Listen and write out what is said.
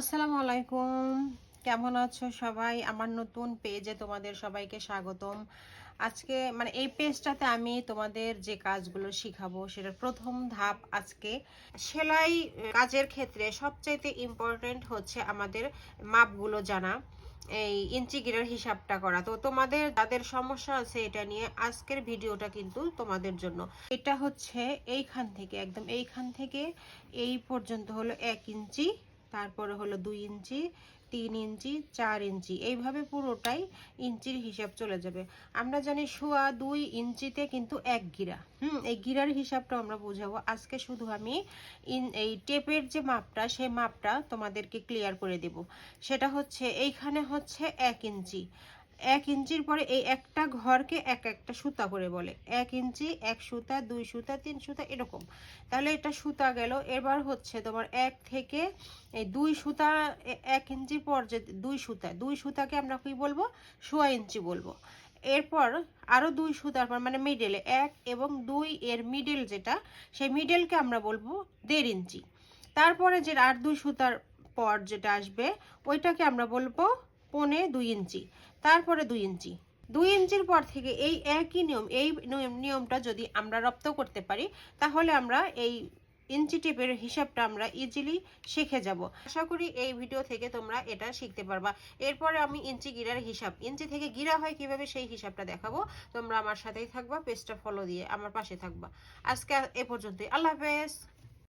আসসালামু আলাইকুম। কেমন আছো সবাই? আমার নতুন পেজে তোমাদের সবাইকে স্বাগতম। আজকে মানে এই পেজটাতে আমি তোমাদের যে কাজগুলো শিখাবো সেটার প্রথম ধাপ আজকে সেলাই কাজের ক্ষেত্রে সবচাইতে ইম্পর্টেন্ট হচ্ছে আমাদের মাপগুলো জানা, এই ইঞ্চি গিরের হিসাবটা করা। তো তোমাদের যাদের সমস্যা আছে এটা নিয়ে আজকের ভিডিওটা কিন্তু তোমাদের জন্য। এটা হচ্ছে এইখান থেকে, একদম এইখান থেকে এই পর্যন্ত হলো এক ইঞ্চি তারপরে হলো দুই ইঞ্চি, তিন ইঞ্চি, চার ইঞ্চি। এইভাবে পুরোটাই ইঞ্চির হিসাব চলে যাবে। আমরা জানি শোয়া দুই ইঞ্চিতে কিন্তু এক গিরা। হুম, এই গিরার হিসাবটা আমরা বোঝাবো। আজকে শুধু আমি ইন, এই টেপের যে মাপটা সেই মাপটা তোমাদেরকে ক্লিয়ার করে দেব। সেটা হচ্ছে, এইখানে হচ্ছে এক ইঞ্চি। এক ইঞ্চির পরে এই একটা ঘরকে এক একটা সুতা করে বলে। এক ইঞ্চি, এক সুতা, দুই সুতা, তিন সুতা, এরকম। তাহলে এটা সুতা গেল। এবার হচ্ছে তোমার এক থেকে এই দুই সুতা এক ইঞ্চি পর যে দুই সুতা, দুই সুতাকে আমরা কি বলব? সোয়া ইঞ্চি বলব। এরপর আরও দুই সুতার পর মানে মিডলে এক এবং দুই এর মিডল যেটা, সেই মিডলকে আমরা বলব দেড় ইঞ্চি। তারপরে যে আর দুই সুতার পর যেটা আসবে, ওইটাকে আমরা বলব পনে দুই ইঞ্চি, তারপরে দুই ইঞ্চি। দুই ইঞ্চির পর থেকে এই একই নিয়ম, এই নিয়ম- নিয়মটা যদি আমরা রপ্ত করতে পারি, তাহলে আমরা এই ইঞ্চি টেপের হিসাবটা আমরা ইজিলি শিখে যাব। আশা করি এই ভিডিও থেকে তোমরা এটা শিখতে পারবা। এরপরে আমি ইঞ্চি গিরার হিসাব, ইঞ্চি থেকে গিরা হয় কীভাবে সেই হিসাবটা দেখাবো। তোমরা আমার সাথেই থাকবা পেজটা ফলো দিয়ে আমার পাশে থাকবা। আজকে এ পর্যন্তই, আল্লাহ হাফেজ।